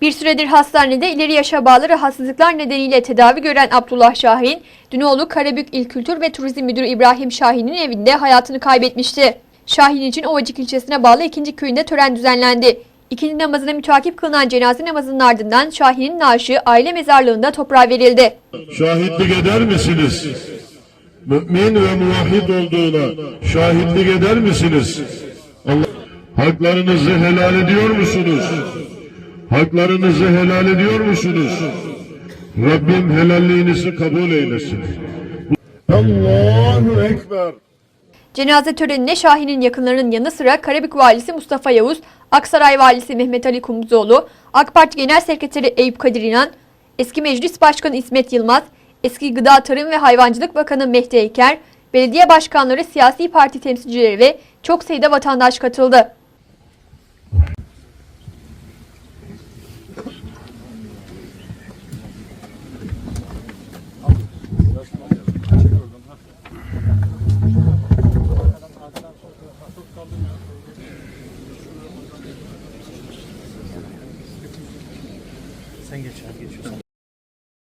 Bir süredir hastanede ileri yaşa bağlı rahatsızlıklar nedeniyle tedavi gören Abdullah Şahin, dün oğlu Karabük İl Kültür ve Turizm Müdürü İbrahim Şahin'in evinde hayatını kaybetmişti. Şahin için Ovacık ilçesine bağlı ikinci köyünde tören düzenlendi. İkinci namazına mütakip kılınan cenaze namazının ardından Şahin'in naaşı aile mezarlığında toprağa verildi. şahitlik eder misiniz? Mümin ve muvahhid olduğuna şahitlik eder misiniz? Allah, haklarınızı helal ediyor musunuz? Haklarınızı helal ediyor musunuz? Rabbim helalliğinizi kabul eylesin. Allahu Ekber. Cenaze törenine Şahin'in yakınlarının yanı sıra Karabük Valisi Mustafa Yavuz, Aksaray Valisi Mehmet Ali Kumruzoğlu, AK Parti Genel Sekreteri Eyüp Kadir İnan, eski Meclis Başkanı İsmet Yılmaz, eski Gıda Tarım ve Hayvancılık Bakanı Mehdi Eker, belediye başkanları, siyasi parti temsilcileri ve çok sayıda vatandaş katıldı. Sen geç geçiyorsun.